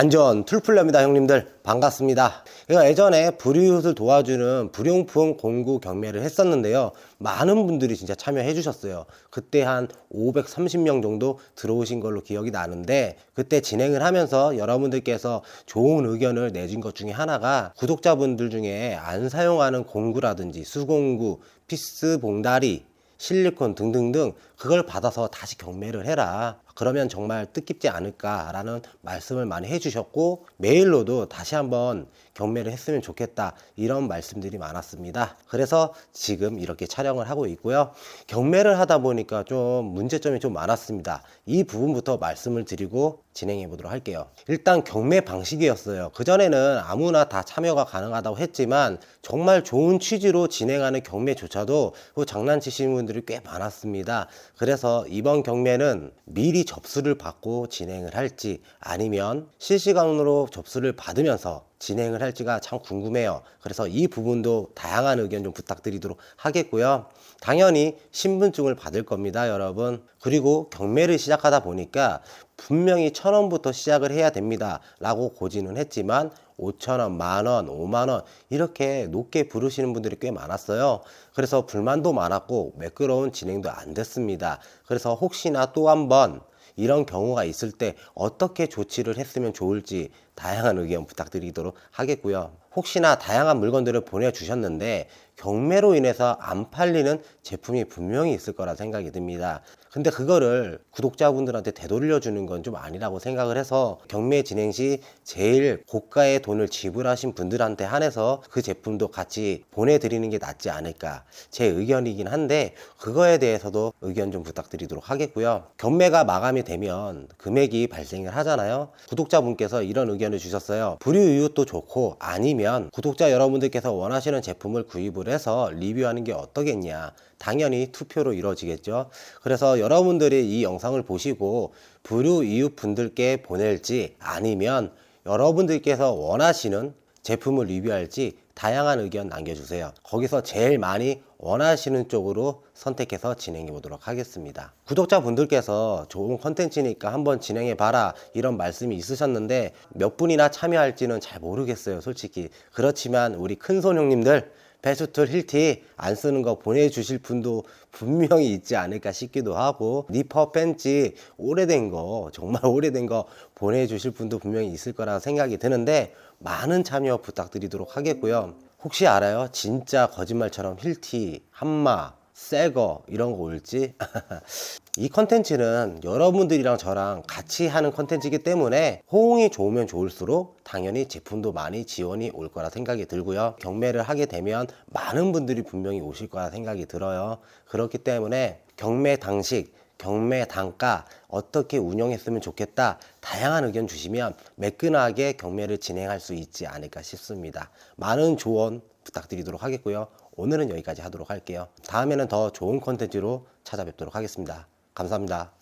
안전 툴플러입니다 형님들. 반갑습니다. 제가 예전에 불이웃을 도와주는 불용품 공구 경매를 했었는데요. 많은 분들이 진짜 참여해 주셨어요. 그때 한 530명 정도 들어오신 걸로 기억이 나는데 그때 진행을 하면서 여러분들께서 좋은 의견을 내준 것 중에 하나가 구독자분들 중에 안 사용하는 공구라든지 수공구 피스 봉다리 실리콘 등등등 그걸 받아서 다시 경매를 해라. 그러면 정말 뜻깊지 않을까라는 말씀을 많이 해주셨고 메일로도 다시 한번 경매를 했으면 좋겠다 이런 말씀들이 많았습니다. 그래서 지금 이렇게 촬영을 하고 있고요. 경매를 하다 보니까 좀 문제점이 좀 많았습니다. 이 부분부터 말씀을 드리고 진행해 보도록 할게요. 일단 경매 방식이었어요. 그전에는 아무나 다 참여가 가능하다고 했지만 정말 좋은 취지로 진행하는 경매조차도 그 장난치시는 분들이 꽤 많았습니다. 그래서 이번 경매는 미리 접수를 받고 진행을 할지 아니면 실시간으로 접수를 받으면서 진행을 할지가 참 궁금해요. 그래서 이 부분도 다양한 의견 좀 부탁드리도록 하겠고요. 당연히 신분증을 받을 겁니다, 여러분. 그리고 경매를 시작하다 보니까 분명히 천 원부터 시작을 해야 됩니다. 라고 고지는 했지만 5천원, 만원, 5만원 이렇게 높게 부르시는 분들이 꽤 많았어요. 그래서 불만도 많았고 매끄러운 진행도 안 됐습니다. 그래서 혹시나 또 한번 이런 경우가 있을 때 어떻게 조치를 했으면 좋을지 다양한 의견 부탁드리도록 하겠고요. 혹시나 다양한 물건들을 보내주셨는데 경매로 인해서 안 팔리는 제품이 분명히 있을 거라 생각이 듭니다. 근데 그거를 구독자분들한테 되돌려 주는 건 좀 아니라고 생각을 해서 경매 진행 시 제일 고가의 돈을 지불하신 분들한테 한해서 그 제품도 같이 보내드리는 게 낫지 않을까 제 의견이긴 한데 그거에 대해서도 의견 좀 부탁드리도록 하겠고요. 경매가 마감이 되면 금액이 발생을 하잖아요. 구독자분께서 이런 의견을 주셨어요. 불이웃도 좋고 아니면 구독자 여러분들께서 원하시는 제품을 구입을 해서 리뷰하는 게 어떠겠냐. 당연히 투표로 이루어지겠죠. 그래서 여러분들이 이 영상을 보시고 불유 이웃 분들께 보낼지 아니면 여러분들께서 원하시는 제품을 리뷰할지 다양한 의견 남겨주세요. 거기서 제일 많이 원하시는 쪽으로 선택해서 진행해 보도록 하겠습니다. 구독자분들께서 좋은 컨텐츠니까 한번 진행해 봐라 이런 말씀이 있으셨는데 몇 분이나 참여할지는 잘 모르겠어요, 솔직히. 그렇지만 우리 큰손 형님들 베스툴 힐티 안 쓰는 거 보내주실 분도 분명히 있지 않을까 싶기도 하고 니퍼 팬츠 오래된 거 정말 오래된 거 보내주실 분도 분명히 있을 거라 생각이 드는데 많은 참여 부탁드리도록 하겠고요 혹시 알아요? 진짜 거짓말처럼 힐티, 한마, 새거 이런 거 올지? 이 컨텐츠는 여러분들이랑 저랑 같이 하는 컨텐츠이기 때문에 호응이 좋으면 좋을수록 당연히 제품도 많이 지원이 올 거라 생각이 들고요. 경매를 하게 되면 많은 분들이 분명히 오실 거라 생각이 들어요. 그렇기 때문에 경매 당식 경매 단가 어떻게 운영했으면 좋겠다 다양한 의견 주시면 매끈하게 경매를 진행할 수 있지 않을까 싶습니다. 많은 조언 부탁드리도록 하겠고요. 오늘은 여기까지 하도록 할게요. 다음에는 더 좋은 컨텐츠로 찾아뵙도록 하겠습니다. 감사합니다